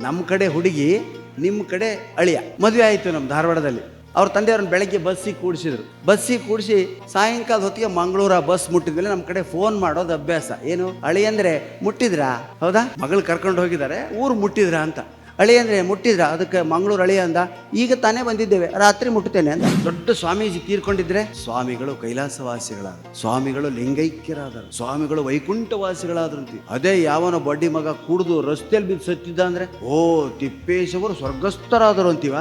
ನಮ್ಮ ಕಡೆ ಹುಡುಗಿ ನಿಮ್ಮ ಕಡೆ ಅಳಿಯ. ಮದುವೆ ಆಯಿತು ನಮ್ಮ ಧಾರವಾಡದಲ್ಲಿ. ಅವ್ರ ತಂದೆಯವ್ರನ್ನ ಬೆಳಗ್ಗೆ ಬಸ್ಸಿಗೆ ಕೂಡಿಸಿದ್ರು. ಬಸ್ಸಿಗೆ ಕೂಡಿಸಿ ಸಾಯಂಕಾಲ ಹೊತ್ತಿಗೆ ಮಂಗಳೂರ ಬಸ್ ಮುಟ್ಟಿದ್ಮೇಲೆ ನಮ್ಮ ಕಡೆ ಫೋನ್ ಮಾಡೋದು ಅಭ್ಯಾಸ. ಏನು? ಅಳಿ ಅಂದ್ರೆ ಮುಟ್ಟಿದ್ರಾ? ಹೌದಾ? ಮಗಳು ಕರ್ಕೊಂಡು ಹೋಗಿದ್ದಾರೆ, ಊರು ಮುಟ್ಟಿದ್ರಾ ಅಂತ. ಅಳಿ ಅಂದರೆ ಮುಟ್ಟಿದ್ರ, ಅದಕ್ಕೆ ಮಂಗಳೂರು ಅಳಿ ಅಂದ, ಈಗ ತಾನೇ ಬಂದಿದ್ದೇವೆ, ರಾತ್ರಿ ಮುಟ್ಟುತ್ತೇನೆ ಅಂತ ದೊಡ್ಡ ಸ್ವಾಮೀಜಿ ತೀರ್ಕೊಂಡಿದ್ರೆ, ಸ್ವಾಮಿಗಳು ಕೈಲಾಸವಾಸಿಗಳಾದ ಸ್ವಾಮಿಗಳು ಲಿಂಗೈಕ್ಯರಾದರು ಸ್ವಾಮಿಗಳು ವೈಕುಂಠವಾಸಿಗಳಾದ್ರಂತಿ. ಅದೇ ಯಾವನ ಬಡ್ಡಿ ಮಗ ಕುಡಿದು ರಸ್ತೆಯಲ್ಲಿ ಬಿದ್ದು ಸತ್ತಿದ್ದ ಅಂದ್ರೆ, ಓ ತಿಪ್ಪೇಶವರು ಸ್ವರ್ಗಸ್ಥರಾದರು ಅಂತೀವ?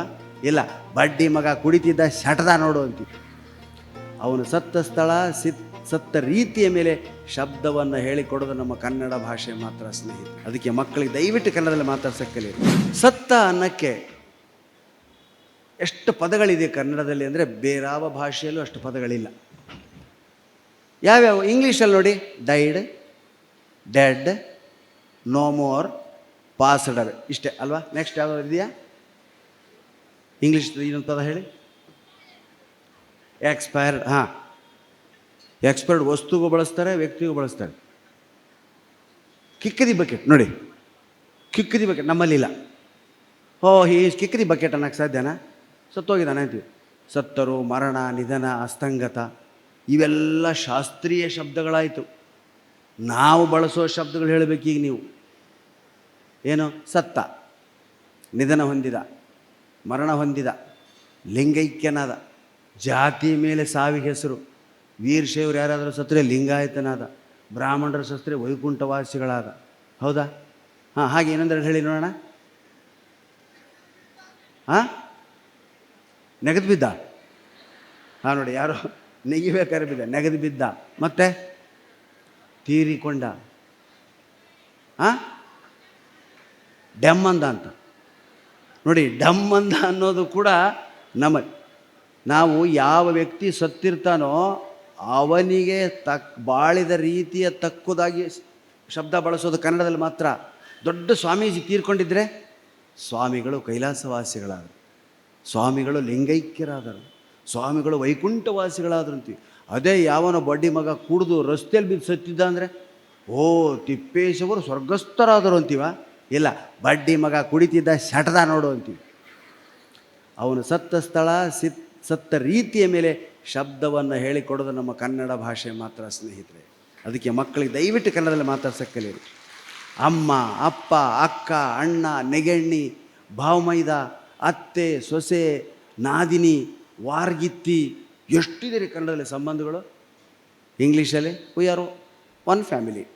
ಇಲ್ಲ, ಬಡ್ಡಿ ಮಗ ಕುಡಿತಿದ್ದ ಶಟದ ನೋಡು ಅಂತೀವಿ. ಅವನು ಸತ್ತ ಸ್ಥಳ ಸಿತ್ ಸತ್ತ ರೀತಿಯ ಮೇಲೆ ಶಬ್ದವನ್ನು ಹೇಳಿಕೊಡೋದು ನಮ್ಮ ಕನ್ನಡ ಭಾಷೆ ಮಾತ್ರ ಸ್ನೇಹಿತ ಅದಕ್ಕೆ ಮಕ್ಕಳಿಗೆ ದಯವಿಟ್ಟು ಕನ್ನಡದಲ್ಲಿ ಮಾತಾಡ್ಸಕ್ಕಲಿ ಸತ್ತ ಅನ್ನಕ್ಕೆ ಎಷ್ಟು ಪದಗಳಿದೆ ಕನ್ನಡದಲ್ಲಿ ಅಂದರೆ ಬೇರಾವ ಭಾಷೆಯಲ್ಲೂ ಅಷ್ಟು ಪದಗಳಿಲ್ಲ. ಯಾವ್ಯಾವ? ಇಂಗ್ಲೀಷಲ್ಲಿ ನೋಡಿ. Died dead, no more, passed. ಇಷ್ಟೇ ಅಲ್ವಾ? ನೆಕ್ಸ್ಟ್ ಯಾವ್ದಾದ್ರು ಇದೆಯಾ? ಇಂಗ್ಲೀಷ್ ಪದ ಹೇಳಿ. ಎಕ್ಸ್ಪೈರ್ಡ್ ಹಾಂ. ಎಕ್ಸ್ಪೈರ್ಡ್ ವಸ್ತುಗೂ ಬಳಸ್ತಾರೆ, ವ್ಯಕ್ತಿಗೂ ಬಳಸ್ತಾರೆ. ಕಿಕ್ಕದಿ ಬಕೆಟ್ ನೋಡಿ. ಕಿಕ್ಕದಿ ಬಕೆಟ್ ನಮ್ಮಲ್ಲಿಲ್ಲ ಓ ಈ ಕಿಕ್ಕದಿ ಬಕೆಟ್ ಅನ್ನೋಕ್ಕೆ ಸಾಧ್ಯನಾ ಸತ್ತೋಗಿದ್ದಾನೆ ಅಂತೀವಿ. ಸತ್ತರು, ಮರಣ, ನಿಧನ, ಅಸ್ತಂಗತ, ಇವೆಲ್ಲ ಶಾಸ್ತ್ರೀಯ ಶಬ್ದಗಳಾಯಿತು. ನಾವು ಬಳಸೋ ಶಬ್ದಗಳು ಹೇಳಬೇಕೀಗ ನೀವು. ಏನು? ಸತ್ತ. ನಿಧನ ಹೊಂದಿದ. ಮರಣ ಹೊಂದಿದ. ಲಿಂಗೈಕ್ಯನಾದ. ಜಾತಿ ಮೇಲೆ ಸಾವಿಗೆ ಹೆಸರು. ವೀರಶೈವರು ಯಾರಾದರೂ ಸತ್ತರೆ ಲಿಂಗಾಯತನಾದ, ಬ್ರಾಹ್ಮಣರ ಸತ್ತರೆ ವೈಕುಂಠವಾಸಿಗಳಾದ. ಹೌದಾ? ಹಾಂ, ಹಾಗೆ ಏನಂದ್ರೆ ಹೇಳಿ ನೋಡೋಣ. ಹಾಂ? ನೆಗೆದು ಬಿದ್ದ? ಹಾಂ, ನೋಡಿ, ಯಾರು ನೆಗಿಬೇಕಾದ್ರೆ ಬಿದ್ದ, ನೆಗೆದು ಬಿದ್ದ. ಮತ್ತೆ? ತೀರಿಕೊಂಡ. ಹಾಂ? ಡೆಮ್ಮಂದ ಅಂತ. ನೋಡಿ ಡಮ್ಮಂದ ಅನ್ನೋದು ಕೂಡ ನಮ್ಮ ನಾವು ಯಾವ ವ್ಯಕ್ತಿ ಸತ್ತಿರ್ತಾನೋ ಅವನಿಗೆ ತಕ್, ಬಾಳಿದ ರೀತಿಯ ತಕ್ಕುದಾಗಿ ಶಬ್ದ ಬಳಸೋದು ಕನ್ನಡದಲ್ಲಿ ಮಾತ್ರ. ದೊಡ್ಡ ಸ್ವಾಮೀಜಿ ತೀರ್ಕೊಂಡಿದ್ರೆ ಸ್ವಾಮಿಗಳು ಕೈಲಾಸವಾಸಿಗಳಾದರು. ಸ್ವಾಮಿಗಳು ಲಿಂಗೈಕ್ಯರಾದರು. ಸ್ವಾಮಿಗಳು ವೈಕುಂಠವಾಸಿಗಳಾದ್ರಂತೀವಿ. ಅದೇ ಯಾವನ ಬಡ್ಡಿ ಮಗ ಕುಡಿದು ರಸ್ತೆಯಲ್ಲಿ ಬಿದ್ದು ಸತ್ತಿದ್ದ ಅಂದರೆ, ಓ ತಿಪ್ಪೇಶವರು ಸ್ವರ್ಗಸ್ಥರಾದರು ಅಂತೀವ? ಇಲ್ಲ, ಬಡ್ಡಿ ಮಗ ಕುಡಿತಿದ್ದ ಶಟದ ನೋಡು ಅಂತೀವಿ. ಅವನು ಸತ್ತ ಸ್ಥಳ, ಸಿತ್, ಸತ್ತ ರೀತಿಯ ಮೇಲೆ ಶಬ್ದವನ್ನು ಹೇಳಿಕೊಡೋದು ನಮ್ಮ ಕನ್ನಡ ಭಾಷೆ ಮಾತ್ರ, ಸ್ನೇಹಿತರೆ. ಅದಕ್ಕೆ ಮಕ್ಕಳಿಗೆ ದಯವಿಟ್ಟು ಕನ್ನಡದಲ್ಲಿ ಮಾತಾಡ್ಸಕ್ಕೆ ಅಮ್ಮ, ಅಪ್ಪ, ಅಕ್ಕ, ಅಣ್ಣ, ನೆಗೆಣ್ಣಿ, ಭಾವಮೈದ, ಅತ್ತೆ, ಸೊಸೆ, ನಾದಿನಿ, ವಾರ್ಗಿತ್ತಿ ಎಷ್ಟಿದೆ ರೀ ಕನ್ನಡದಲ್ಲಿ ಸಂಬಂಧಗಳು? ಇಂಗ್ಲೀಷಲ್ಲಿ we are one family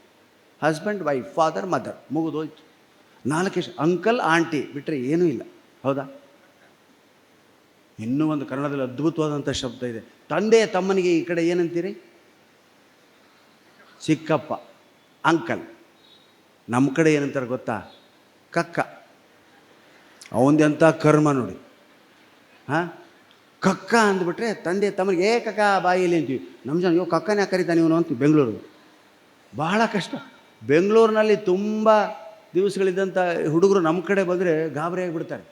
husband wife father mother ಮುಗಿದೋಯ್ತು. ನಾಲ್ಕು ಅಂಕಲ್ ಆಂಟಿ ಬಿಟ್ಟರೆ ಏನೂ ಇಲ್ಲ. ಹೌದಾ? ಇನ್ನೂ ಒಂದು ಕನ್ನಡದಲ್ಲಿ ಅದ್ಭುತವಾದಂಥ ಶಬ್ದ ಇದೆ. ತಂದೆ ತಮ್ಮನಿಗೆ ಈ ಕಡೆ ಏನಂತೀರಿ? ಚಿಕ್ಕಪ್ಪ, ಅಂಕಲ್. ನಮ್ಮ ಕಡೆ ಏನಂತಾರೆ ಗೊತ್ತಾ? ಕಕ್ಕ. ಅವಂದೆಂಥ ಕರ್ಮ ನೋಡಿ. ಹಾಂ? ಕಕ್ಕ ಅಂದ್ಬಿಟ್ರೆ ತಂದೆ ತಮ್ಮನಿಗೆ, ಏ ಕಕ್ಕ ಬಾಯಿಲಿ ಅಂತೀವಿ. ನಮ್ಮ ಜನ ಯೋ ಕಕ್ಕನೇ ಕರಿತಾನೆ ಇವನು ಅಂತೀವಿ ಬೆಂಗಳೂರು. ಬಹಳ ಕಷ್ಟ. ಬೆಂಗಳೂರಿನಲ್ಲಿ ತುಂಬ ದಿವಸಗಳಿದ್ದಂಥ ಹುಡುಗರು ನಮ್ಮ ಕಡೆ ಬಂದರೆ ಗಾಬರಿ ಆಗಿಬಿಡ್ತಾರೆ.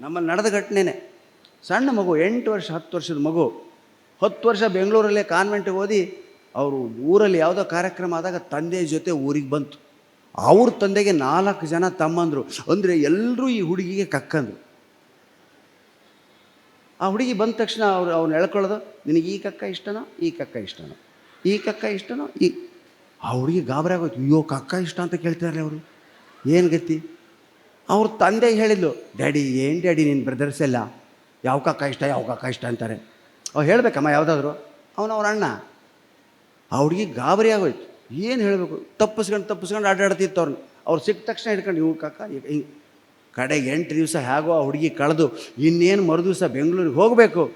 ನಮ್ಮಲ್ಲಿ ನಡೆದ ಘಟನೆನೇ. ಸಣ್ಣ ಮಗು, ಎಂಟು ವರ್ಷ, ಹತ್ತು ವರ್ಷದ ಮಗು. ಹತ್ತು ವರ್ಷ ಬೆಂಗಳೂರಲ್ಲೇ ಕಾನ್ವೆಂಟಿಗೆ ಓದಿ, ಅವರು ಊರಲ್ಲಿ ಯಾವುದೋ ಕಾರ್ಯಕ್ರಮ ಆದಾಗ ತಂದೆ ಜೊತೆ ಊರಿಗೆ ಬಂತು. ಅವ್ರ ತಂದೆಗೆ ನಾಲ್ಕು ಜನ ತಮ್ಮಂದರು. ಅಂದರೆ ಎಲ್ಲರೂ ಈ ಹುಡುಗಿಗೆ ಕಕ್ಕಂದರು. ಆ ಹುಡುಗಿ ಬಂದ ತಕ್ಷಣ ಅವ್ರು ಅವ್ನು ಎಳ್ಕೊಳ್ಳೋದು, ನಿನಗೆ ಈ ಕಕ್ಕ ಇಷ್ಟನೋ, ಈ ಕಕ್ಕ ಇಷ್ಟನೋ. ಈ ಕಕ್ಕ ಇಷ್ಟನೋ, ಈ ಆ ಹುಡುಗಿ ಗಾಬರಿ ಆಗೋಯ್ತು. ಅಯ್ಯೋ, ಕಕ್ಕ ಇಷ್ಟ ಅಂತ ಕೇಳ್ತಾರೆ ಅವರು. ಏನು ಗತಿ? ಅವ್ರ ತಂದೆ ಹೇಳಿದ್ಲು, ಡ್ಯಾಡಿ, ಏನು ಡ್ಯಾಡಿ ನಿನ್ನ ಬ್ರದರ್ಸ್ ಎಲ್ಲ? ಯಾವ ಕಾಕ ಇಷ್ಟ ಯಾವ ಕಾಕ ಇಷ್ಟ ಅಂತಾರೆ. ಅವ್ರು ಹೇಳಬೇಕಮ್ಮ ಯಾವುದಾದ್ರು. ಅವನು ಅವ್ರ ಅಣ್ಣ. ಆ ಹುಡುಗಿ ಗಾಬರಿ ಆಗೋಯ್ತು. ಏನು ಹೇಳಬೇಕು? ತಪ್ಪಿಸ್ಕೊಂಡು ತಪ್ಪಿಸ್ಕೊಂಡು ಆಟಾಡ್ತಿತ್ತು ಅವ್ರನ್ನ ಅವ್ರು ಸಿಕ್ಕ ತಕ್ಷಣ ಹಿಡ್ಕೊಂಡು ಇವ್ರು ಕಾಕ ಕಡೆಗೆ ಎಂಟು ದಿವಸ ಹೇಗೋ ಆ ಹುಡುಗಿ ಕಳೆದು ಇನ್ನೇನು ಮರು ದಿವಸ ಬೆಂಗಳೂರಿಗೆ ಹೋಗಬೇಕು.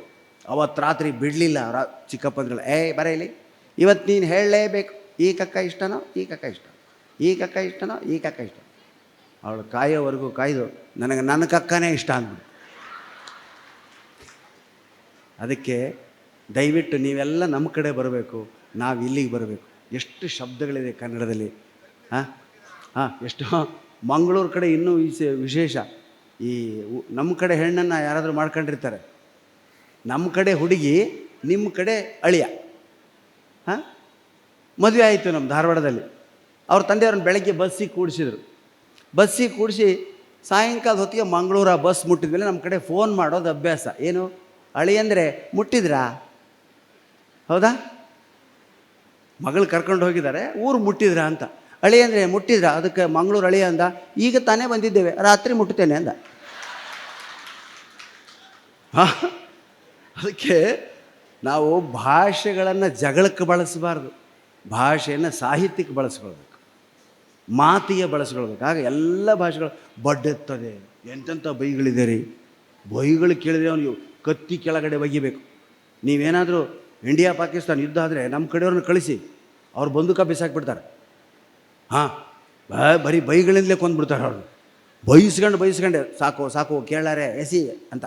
ಅವತ್ತು ರಾತ್ರಿ ಬಿಡಲಿಲ್ಲ ರಾ, ಚಿಕ್ಕಪ್ಪಂದ್ರಲ್ಲ. ಏ ಬರೇಲಿ ಇವತ್ತು ನೀನು ಹೇಳಲೇಬೇಕು. ಈ ಕಕ್ಕ ಇಷ್ಟನೋ, ಈ ಕಕ್ಕ ಇಷ್ಟ. ಈ ಕಕ್ಕ ಇಷ್ಟನೋ, ಈ ಕಕ್ಕ ಇಷ್ಟ. ಅವಳು ಕಾಯೋವರೆಗೂ ಕಾಯ್ದು, ನನಗೆ ನನ್ನ ಕಕ್ಕನೇ ಇಷ್ಟ ಅಂದ್ಬಿಡು ಅದಕ್ಕೆ ದಯವಿಟ್ಟು ನೀವೆಲ್ಲ ನಮ್ಮ ಕಡೆ ಬರಬೇಕು, ನಾವು ಇಲ್ಲಿಗೆ ಬರಬೇಕು. ಎಷ್ಟು ಶಬ್ದಗಳಿದೆ ಕನ್ನಡದಲ್ಲಿ, ಹಾಂ? ಹಾಂ, ಎಷ್ಟು? ಮಂಗಳೂರು ಕಡೆ ಇನ್ನೂ ವಿಶೇ- ವಿಶೇಷ. ಈ ನಮ್ಮ ಕಡೆ ಹೆಣ್ಣನ್ನು ಯಾರಾದರೂ ಮಾಡ್ಕೊಂಡಿರ್ತಾರೆ. ನಮ್ಮ ಕಡೆ ಹುಡುಗಿ, ನಿಮ್ಮ ಕಡೆ ಅಳಿಯ. ಹಾಂ? ಮದುವೆ ಆಯಿತು ನಮ್ಮ ಧಾರವಾಡದಲ್ಲಿ. ಅವ್ರ ತಂದೆಯವ್ರನ್ನ ಬೆಳಗ್ಗೆ ಬಸ್ಸಿಗೆ ಕೂಡಿಸಿದ್ರು. ಬಸ್ಸಿಗೆ ಕೂಡಿಸಿ ಸಾಯಂಕಾಲದ ಹೊತ್ತಿಗೆ ಮಂಗಳೂರು ಬಸ್ ಮುಟ್ಟಿದ ಮೇಲೆ ನಮ್ಮ ಕಡೆ ಫೋನ್ ಮಾಡೋದು ಅಭ್ಯಾಸ. ಏನು? ಅಳಿ ಅಂದರೆ ಮುಟ್ಟಿದ್ರಾ? ಹೌದಾ? ಮಗಳು ಕರ್ಕೊಂಡು ಹೋಗಿದ್ದಾರೆ, ಊರು ಮುಟ್ಟಿದ್ರಾ ಅಂತ. ಅಳಿ ಅಂದರೆ ಮುಟ್ಟಿದ್ರಾ? ಅದಕ್ಕೆ ಮಂಗಳೂರು ಅಳಿ ಅಂದ, ಈಗ ತಾನೇ ಬಂದಿದ್ದೇವೆ, ರಾತ್ರಿ ಮುಟ್ಟುತ್ತೇನೆ ಅಂದ? ಅದಕ್ಕೆ ನಾವು ಭಾಷೆಗಳನ್ನು ಜಗಳಕ್ಕೆ ಬಳಸಬಾರ್ದು. ಭಾಷೆಯನ್ನು ಸಾಹಿತ್ಯಕ್ಕೆ ಬಳಸ್ಕೊಳ್ಬೇಕು. ಮಾತಿಗೆ ಬಳಸ್ಕೊಳ್ಬೇಕು. ಆಗ ಎಲ್ಲ ಭಾಷೆಗಳು, ಬಡ್ಡೆತ್ತದೆ. ಎಂತೆಂಥ ಬೈಗಳಿದೆ ರೀ? ಬೈಗಳು ಕೇಳಿದ್ರೆ ಅವನಿಗೆ ಕತ್ತಿ ಕೆಳಗಡೆ ಒಗಿಬೇಕು ನೀವೇನಾದರೂ ಇಂಡಿಯಾ, ಪಾಕಿಸ್ತಾನ ಯುದ್ಧ ಆದರೆ ನಮ್ಮ ಕಡೆಯವ್ರನ್ನ ಕಳಿಸಿ, ಅವ್ರು ಬಂದೂಕ ಬಿಸಾಕ್ಬಿಡ್ತಾರೆ. ಹಾಂ ಬರೀ ಬೈಗಳಿಂದಲೇ ಕೊಂದ್ಬಿಡ್ತಾರೆ ಅವರು. ಬೈಸ್ಕೊಂಡು, ಬೈಸ್ಕೊಂಡೆ, ಸಾಕು ಸಾಕು ಕೇಳಾರೆ ಎಸಿ ಅಂತ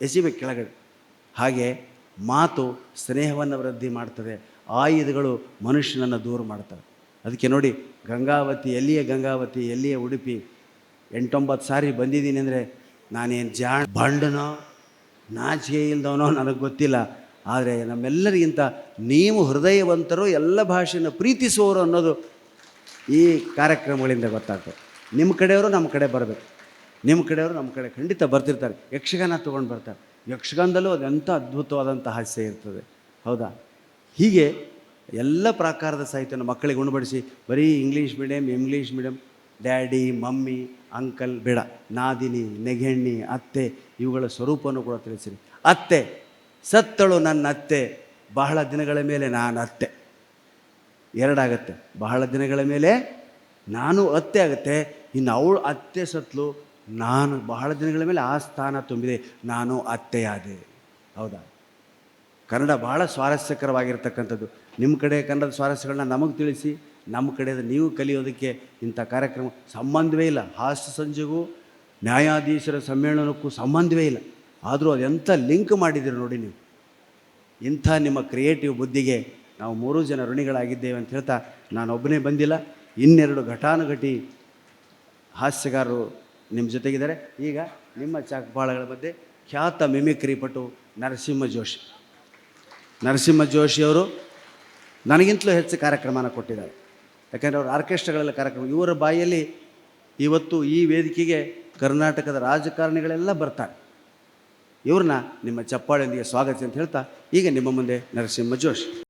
ಎಸಿಬೇಕು ಕೆಳಗಡೆ. ಹಾಗೆ ಮಾತು ಸ್ನೇಹವನ್ನು ವೃದ್ಧಿ ಮಾಡ್ತದೆ, ಆಯುಧಗಳು ಮನುಷ್ಯನನ್ನು ದೂರ ಮಾಡ್ತವೆ. ಅದಕ್ಕೆ ನೋಡಿ, ಗಂಗಾವತಿ, ಎಲ್ಲಿಯ ಗಂಗಾವತಿ, ಎಲ್ಲಿಯ ಉಡುಪಿ, ಎಂಟೊಂಬತ್ತು ಸಾರಿ ಬಂದಿದ್ದೀನಿ ಅಂದರೆ ನಾನೇನು ಜಾಣ, ಬಂಡನೋ ನಾಚಿಕೆ ಇಲ್ದವನೋ ನನಗೆ ಗೊತ್ತಿಲ್ಲ. ಆದರೆ ನಮ್ಮೆಲ್ಲರಿಗಿಂತ ನೀವು ಹೃದಯವಂತರು ಎಲ್ಲ ಭಾಷೆಯನ್ನು ಪ್ರೀತಿಸುವವರು ಅನ್ನೋದು ಈ ಕಾರ್ಯಕ್ರಮಗಳಿಂದ ಗೊತ್ತಾಗ್ತದೆ. ನಿಮ್ಮ ಕಡೆಯವರು ನಮ್ಮ ಕಡೆ ಬರಬೇಕು. ನಿಮ್ಮ ಕಡೆಯವರು ನಮ್ಮ ಕಡೆ ಖಂಡಿತ ಬರ್ತಿರ್ತಾರೆ. ಯಕ್ಷಗಾನ ತೊಗೊಂಡು ಬರ್ತಾರೆ. ಯಕ್ಷಗಾನದಲ್ಲೂ ಅದೆಂಥ ಅದ್ಭುತವಾದಂಥ ಹಾಸ್ಯ ಇರ್ತದೆ. ಹೌದಾ? ಹೀಗೆ ಎಲ್ಲ ಪ್ರಕಾರದ ಸಾಹಿತ್ಯನ ಮಕ್ಕಳಿಗೆ ಉಣಬಡಿಸಿ, ಬರೀ English medium English medium daddy, mummy, uncle, ಬೇಡ. ನಾದಿನಿ, ನೆಗೆಣ್ಣಿ, ಅತ್ತೆ, ಇವುಗಳ ಸ್ವರೂಪವನ್ನು ಕೂಡ ತಿಳಿಸಿರಿ. ಅತ್ತೆ, ಸತ್ತಳು ನನ್ನ ಅತ್ತೆ. ಬಹಳ ದಿನಗಳ ಮೇಲೆ ನಾನು ಅತ್ತೆ. ಎರಡಾಗತ್ತೆ. ಬಹಳ ದಿನಗಳ ಮೇಲೆ ನಾನು ಅತ್ತೆ ಆಗುತ್ತೆ. ಇನ್ನು ಅವಳು ಅತ್ತೆ ಸತ್ತಲು ನಾನು ಬಹಳ ದಿನಗಳ ಮೇಲೆ ಆ ಸ್ಥಾನ ತುಂಬಿದೆ. ನಾನು ಅತ್ತೆಯಾದೆ ಹೌದಾ? ಕನ್ನಡ ಬಹಳ ಸ್ವಾರಸ್ಯಕರವಾಗಿರ್ತಕ್ಕಂಥದ್ದು. ನಿಮ್ಮ ಕಡೆ ಕನ್ನಡದ ಸ್ವಾರಸ್ಯಗಳನ್ನ ನಮಗೆ ತಿಳಿಸಿ. ನಮ್ಮ ಕಡೆಯಿಂದ ನೀವು ಕಲಿಯೋದಕ್ಕೆ ಇಂಥ ಕಾರ್ಯಕ್ರಮ ಸಂಬಂಧವೇ ಇಲ್ಲ. ಹಾಸ್ಯ ಸಂಜೆಗೂ ನ್ಯಾಯಾಧೀಶರ ಸಮ್ಮೇಳನಕ್ಕೂ ಸಂಬಂಧವೇ ಇಲ್ಲ. ಆದರೂ ಅದೆಂಥ ಲಿಂಕ್ ಮಾಡಿದ್ದೀರಿ ನೋಡಿ ನೀವು. ಇಂಥ ನಿಮ್ಮ ಕ್ರಿಯೇಟಿವ್ ಬುದ್ಧಿಗೆ ನಾವು ಮೂರು ಜನ ಋಣಿಗಳಾಗಿದ್ದೇವೆ ಅಂತ ಹೇಳ್ತಾ ನಾನೊಬ್ಬನೇ ಬಂದಿಲ್ಲ. ಇನ್ನೆರಡು ಘಟಾನುಘಟಿ ಹಾಸ್ಯಗಾರರು ನಿಮ್ಮ ಜೊತೆಗಿದ್ದಾರೆ. ಈಗ ನಿಮ್ಮ ಚಾಕ್ಪಾಳಗಳ ಮಧ್ಯೆ ಖ್ಯಾತ ಮಿಮಿಕ್ರಿ ಪಟು ನರಸಿಂಹ ಜೋಶಿ. ನರಸಿಂಹ ಜೋಶಿಯವರು ನನಗಿಂತಲೂ ಹೆಚ್ಚು ಕಾರ್ಯಕ್ರಮನ ಕೊಟ್ಟಿದ್ದಾರೆ. ಯಾಕೆಂದರೆ ಅವರು ಆರ್ಕೆಸ್ಟ್ರಾಗಳೆಲ್ಲ ಕಾರ್ಯಕ್ರಮ, ಇವರ ಬಾಯಲ್ಲಿ ಇವತ್ತು ಈ ವೇದಿಕೆಗೆ ಕರ್ನಾಟಕದ ರಾಜಕಾರಣಿಗಳೆಲ್ಲ ಬರ್ತಾರೆ. ಇವ್ರನ್ನ ನಿಮ್ಮ ಚಪ್ಪಾಳೆಯೊಂದಿಗೆ ಸ್ವಾಗತ ಅಂತ ಹೇಳ್ತಾ, ಈಗ ನಿಮ್ಮ ಮುಂದೆ ನರಸಿಂಹ ಜೋಶಿ.